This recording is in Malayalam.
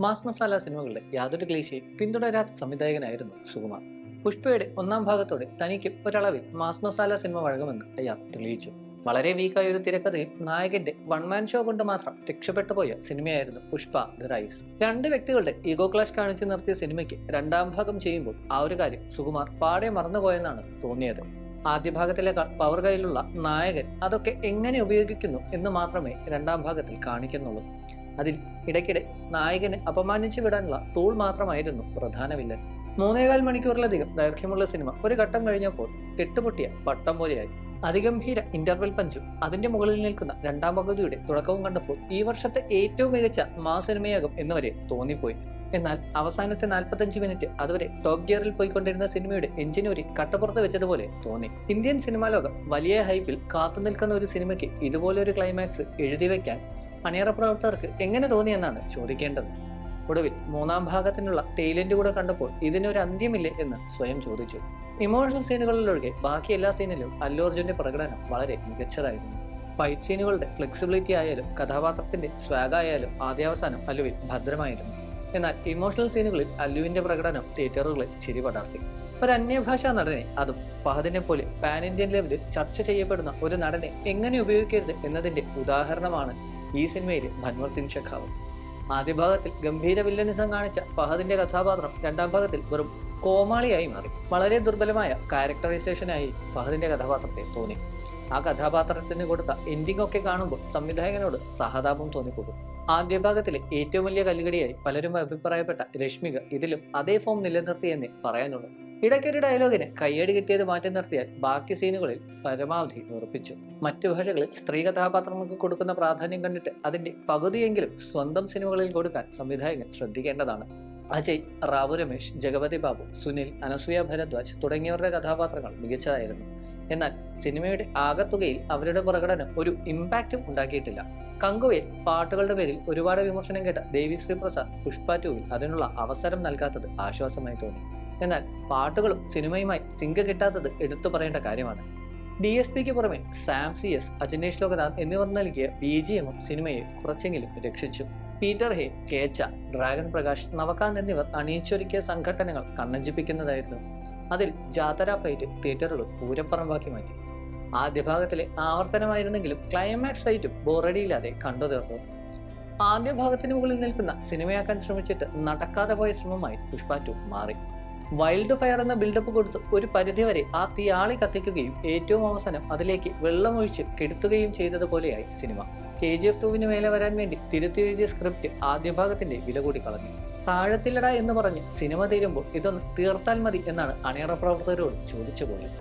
മാസ് മസാല സിനിമകളുടെ യാതൊരു ക്ലീശയും പിന്തുടരാത്ത സംവിധായകനായിരുന്നു സുകുമാർ. പുഷ്പയുടെ ഒന്നാം ഭാഗത്തോടെ തനിക്ക് ഒരളവിൽ മാസ് മസാല സിനിമ വഴങ്ങുമെന്ന് അയാൾ തെളിയിച്ചു. വളരെ വീക്കായ ഒരു തിരക്കഥയും നായകന്റെ വൺമാൻ ഷോ കൊണ്ട് മാത്രം രക്ഷപ്പെട്ടു പോയ സിനിമയായിരുന്നു പുഷ്പ ദ റൈസ്. രണ്ട് വ്യക്തികളുടെ ഈഗോ ക്ലാഷ് കാണിച്ചു നിർത്തിയ സിനിമയ്ക്ക് രണ്ടാം ഭാഗം ചെയ്യുമ്പോൾ ആ ഒരു കാര്യം സുകുമാർ പാടെ മറന്നുപോയെന്നാണ് തോന്നിയത്. ആദ്യ ഭാഗത്തിലേക്കാൾ പവർ കയ്യിലുള്ള നായകൻ അതൊക്കെ എങ്ങനെ ഉപയോഗിക്കുന്നു എന്ന് മാത്രമേ രണ്ടാം ഭാഗത്തിൽ കാണിക്കുന്നുള്ളൂ. അതിൽ ഇടയ്ക്കിടെ നായകനെ അപമാനിച്ചു വിടാനുള്ള ടൂൾ മാത്രമായിരുന്നു പ്രധാന വില്ലൻ. മൂന്നേകാൽ മണിക്കൂറിലധികം ദൈർഘ്യമുള്ള സിനിമ ഒരു ഘട്ടം കഴിഞ്ഞപ്പോൾ കെട്ടുപൊട്ടിയ പട്ടം പോലെയായി. അതിഗംഭീര ഇന്റർവെൽ പഞ്ചും. അതിന്റെ മുകളിൽ നിൽക്കുന്ന രണ്ടാം പകുതിയുടെ തുടക്കവും കണ്ടപ്പോൾ ഈ വർഷത്തെ ഏറ്റവും മികച്ച മാ സിനിമയാകും എന്നുവരെ തോന്നിപ്പോയി. എന്നാൽ അവസാനത്തെ നാൽപ്പത്തഞ്ച് മിനിറ്റ് അതുവരെ ടോപ്പ് ഗിയറിൽ പോയിക്കൊണ്ടിരുന്ന സിനിമയുടെ എഞ്ചിനൂരി കട്ടപ്പുറത്ത് വെച്ചതുപോലെ തോന്നി. ഇന്ത്യൻ സിനിമാ ലോകം വലിയ ഹൈപ്പിൽ കാത്തു നിൽക്കുന്ന ഒരു സിനിമയ്ക്ക് ഇതുപോലെ ഒരു ക്ലൈമാക്സ് എഴുതി വെക്കാൻ അണിയറ പ്രവർത്തകർക്ക് എങ്ങനെ തോന്നിയെന്നാണ് ചോദിക്കേണ്ടത്. ഒടുവിൽ മൂന്നാം ഭാഗത്തിനുള്ള ടൈലന്റ് കൂടെ കണ്ടപ്പോൾ ഇതിനൊരു അന്ത്യമില്ലേ എന്ന് സ്വയം ചോദിച്ചു. ഇമോഷണൽ സീനുകളിലൊഴികെ ബാക്കി എല്ലാ സീനിലും അല്ലു അർജുന്റെ പ്രകടനം വളരെ മികച്ചതായിരുന്നു. ഫൈറ്റ് സീനുകളുടെ ഫ്ലെക്സിബിലിറ്റി ആയാലും കഥാപാത്രത്തിന്റെ സ്വാഗ് ആയാലും ആദ്യാവസാനം അല്ലുവിൽ ഭദ്രമായിരുന്നു. എന്നാൽ ഇമോഷണൽ സീനുകളിൽ അല്ലുവിന്റെ പ്രകടനം തിയേറ്ററുകളിൽ ചിരി പടർത്തി. ഒരു അന്യഭാഷാ നടനെ അതും ഫഹദിനെ പോലെ പാൻ ഇന്ത്യൻ ലെവലിൽ ചർച്ച ചെയ്യപ്പെടുന്ന ഒരു നടനെ എങ്ങനെ ഉപയോഗിക്കരുത് എന്നതിന്റെ ഉദാഹരണമാണ് ഈ സിനിമയിൽ ഭൻവർ സിംഗ് ഷെഖാവത്ത് ആദ്യ ഭാഗത്തിൽ ഗംഭീര വില്ലനിസം കാണിച്ച ഫഹദിന്റെ കഥാപാത്രം രണ്ടാം ഭാഗത്തിൽ വെറും കോമാളിയായി മാറി. വളരെ ദുർബലമായ ക്യാരക്ടറൈസേഷനായി ഫഹദിന്റെ കഥാപാത്രത്തെ തോന്നി. ആ കഥാപാത്രത്തിന് കൊടുത്ത എൻഡിംഗ് ഒക്കെ കാണുമ്പോൾ സംവിധായകനോട് സഹതാപം തോന്നിപ്പോകും. ആദ്യ ഭാഗത്തിലെ ഏറ്റവും വലിയ കല്ലുകടിയായി പലരും അഭിപ്രായപ്പെട്ട രശ്മിക ഇതിലും അതേ ഫോം നിലനിർത്തിയെന്നേ പറയാനുള്ളൂ. ഇടയ്ക്കൊരു ഡയലോഗിന് കയ്യടി കിട്ടിയത് മാറ്റി നിർത്തിയാൽ ബാക്കി സീനുകളിൽ പരമാവധി ഉറപ്പിച്ചു. മറ്റു ഭാഷകളിൽ സ്ത്രീ കഥാപാത്രങ്ങൾക്ക് കൊടുക്കുന്ന പ്രാധാന്യം കണ്ടിട്ട് അതിന്റെ പകുതിയെങ്കിലും സ്വന്തം സിനിമകളിൽ കൊടുക്കാൻ സംവിധായകൻ ശ്രദ്ധിക്കേണ്ടതാണ്. അജയ് റാവു രമേശ് ജഗപതി ബാബു സുനിൽ അനസൂയ ഭരദ്വാജ് തുടങ്ങിയവരുടെ കഥാപാത്രങ്ങൾ മികച്ചതായിരുന്നു. എന്നാൽ സിനിമയുടെ ആകത്തുകയിൽ അവരുടെ പ്രകടനം ഒരു ഇമ്പാക്റ്റും ഉണ്ടാക്കിയിട്ടില്ല. കങ്കുവെ പാട്ടുകളുടെ പേരിൽ ഒരുപാട് വിമർശനം കേട്ട ദേവിശ്രീ പ്രസാദ് പുഷ്പ ടൂവിൽ അതിനുള്ള അവസരം നൽകാത്തത് ആശ്വാസമായി തോന്നി. എന്നാൽ പാട്ടുകളും സിനിമയുമായി സിങ്ക് കിട്ടാത്തത് എടുത്തു പറയേണ്ട കാര്യമാണ്. ഡി എസ് പിക്ക് പുറമെ സാം സി എസ് അജനേഷ് ലോകനാഥ് എന്നിവർ നൽകിയ ബി ജി എമ്മും സിനിമയെ കുറച്ചെങ്കിലും രക്ഷിച്ചു. Peter Hein Kecha Dragon Prakash Navakanth എന്നിവർ അണിയിച്ചൊരുക്കിയ സംഘടനകൾ കണ്ണഞ്ചിപ്പിക്കുന്നതായിരുന്നു. അതിൽ ജാതര ഫൈറ്റ് തിയേറ്ററുകൾ പൂരപ്പറമ്പാക്കി മാറ്റി. ആദ്യ ഭാഗത്തിലെ ആവർത്തനമായിരുന്നെങ്കിലും ക്ലൈമാക്സ് ഫൈറ്റും ബോറടിയില്ലാതെ കണ്ടു തീർത്തു. ആദ്യ ഭാഗത്തിന് മുകളിൽ നിൽക്കുന്ന സിനിമയാക്കാൻ ശ്രമിച്ചിട്ട് നടക്കാതെ പോയ ശ്രമമായി പുഷ്പ ടു മാറി. വൈൽഡ് ഫയർ എന്ന ബിൽഡപ്പ് കൊടുത്ത് ഒരു പരിധിവരെ ആ തീയാളി കത്തിക്കുകയും ഏറ്റവും അവസാനം അതിലേക്ക് വെള്ളമൊഴിച്ച് കെടുത്തുകയും ചെയ്തതുപോലെയായി സിനിമ കെ ജി എഫ് ടുവിന് മേലെ വരാൻ വേണ്ടി തിരുത്തി എഴുതിയ സ്ക്രിപ്റ്റ് ആദ്യ ഭാഗത്തിന്റെ വില കൂടി കളഞ്ഞു. താഴത്തില്ലട എന്ന് പറഞ്ഞ് സിനിമ തീരുമ്പോൾ ഇതൊന്ന് തീർത്താൽ മതി എന്നാണ് അണിയറ പ്രവർത്തകരോട് ചോദിച്ചു പോയത്